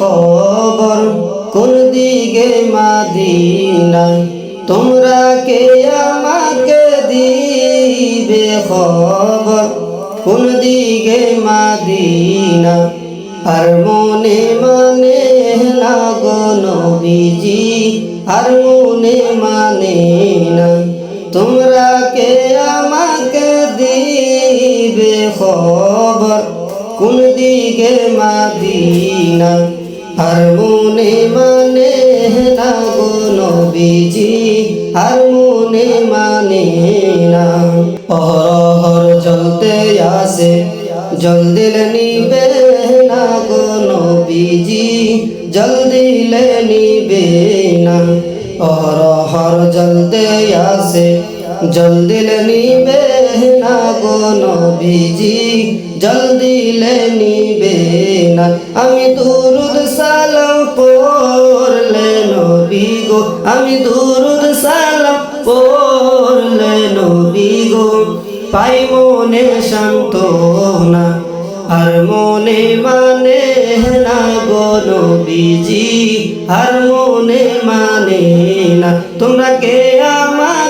খবর কোন দিকে মাদিনা তোমরা কে আমাকে দিবে খবর কোন দিকে মাদিনা আর মনে মানে না গো নবীজি, আর মনে মানে না তোমরা কে আমাকে দিবে খবর কোন দিকে মাদিনা আর মনে মানে না গো নবীজি, আর মনে মানে না। অহরহর জ্বলতে আসে জল দিলে নিবে না গো নবীজি জল দিলে নিবে না। অহরহর জ্বলতে আসে জল দিলে নিবে গো নবীজি জল দিলে নিবে না। আমি দুরুদ সালাম পড়লে নবী গো, আমি দুরুদ সালাম পড়লে নবী গো। পাই মনে শান্ত না আর মনে মানে না গো নবীজি, আর মনে মানে না। তোমরা কে আমাকে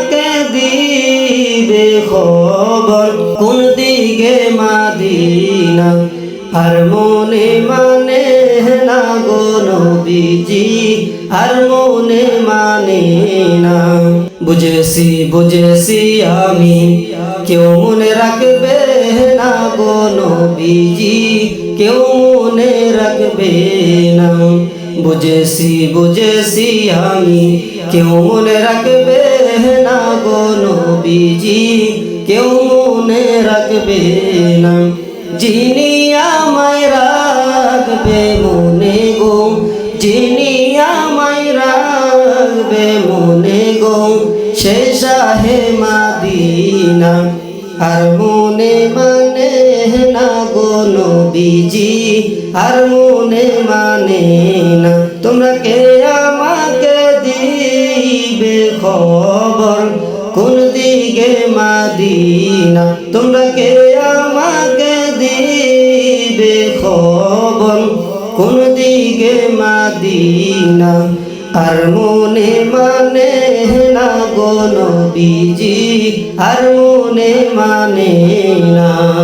দিবে খবর? কোন দিকে মাদিনা? আর মনে মানে না গো নবীজি, আর মনে মানে না। বুঝেছি বুঝেছি আমি, কেউ মনে রাখবে না গো নবীজি, কেউ মনে রাখবে না। বুঝেছি বুঝেছি আমি, কেউ মনে রাখবে না গো নবীজি, কেউ মনে রাখবে না। যিনি আমায় রাখবে মনে গো, যিনি আমায় রাখবে মনে গো, সে শাহে মাদিনা। আর মনে মানে না গো নবীজি, আর মনে মানে না। তোমরা কে খবর কোন দিকে মাদিনা? তোমরা কে আমাকে দিবে খবর? কোন দিকে মাদিনা? আর মনে মানে না গো নবীজি, আর মনে মানে না।